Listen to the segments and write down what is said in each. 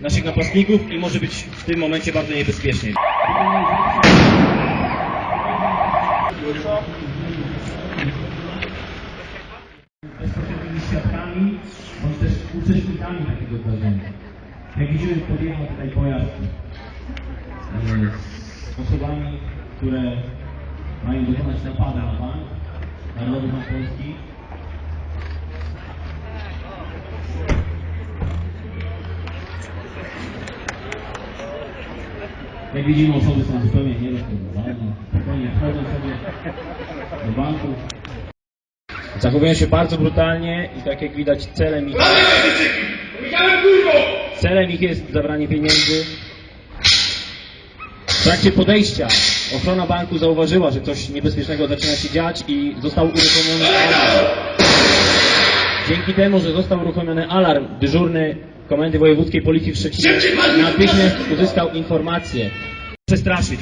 naszych napastników i może być w tym momencie bardzo niebezpiecznie. bezpośrednimi świadkami, bądź też uczestnikami takiego zdarzenia. Jak widzimy, podjechał tutaj pojazd e, z osobami, które mają dokonać napadu na bank, Narodowy Bank Polski. Jak widzimy, osoby są zupełnie nierozpoznawalne. Spokojnie wchodzą sobie do banku. Zachowują się bardzo brutalnie i tak jak widać celem ich, celem ich jest zabranie pieniędzy. W trakcie podejścia ochrona banku zauważyła, że coś niebezpiecznego zaczyna się dziać i został uruchomiony alarm. Dzięki temu, że został uruchomiony alarm, dyżurny Komendy Wojewódzkiej Policji w Szczecinie natychmiast uzyskał informację. Przestraszyć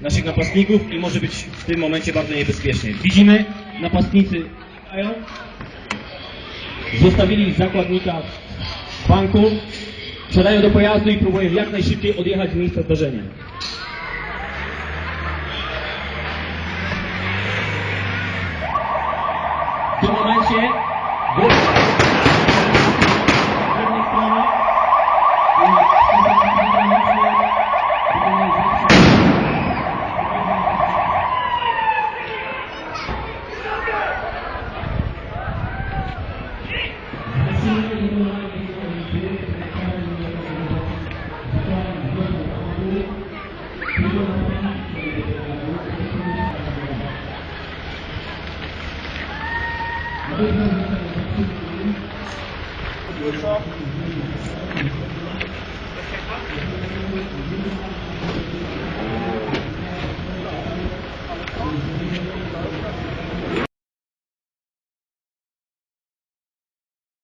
naszych napastników i może być w tym momencie bardzo niebezpiecznie. Widzimy, napastnicy zostawili zakładnika w banku, wsiadają do pojazdu i próbują jak najszybciej odjechać z miejsca zdarzenia. W tym momencie Thank you.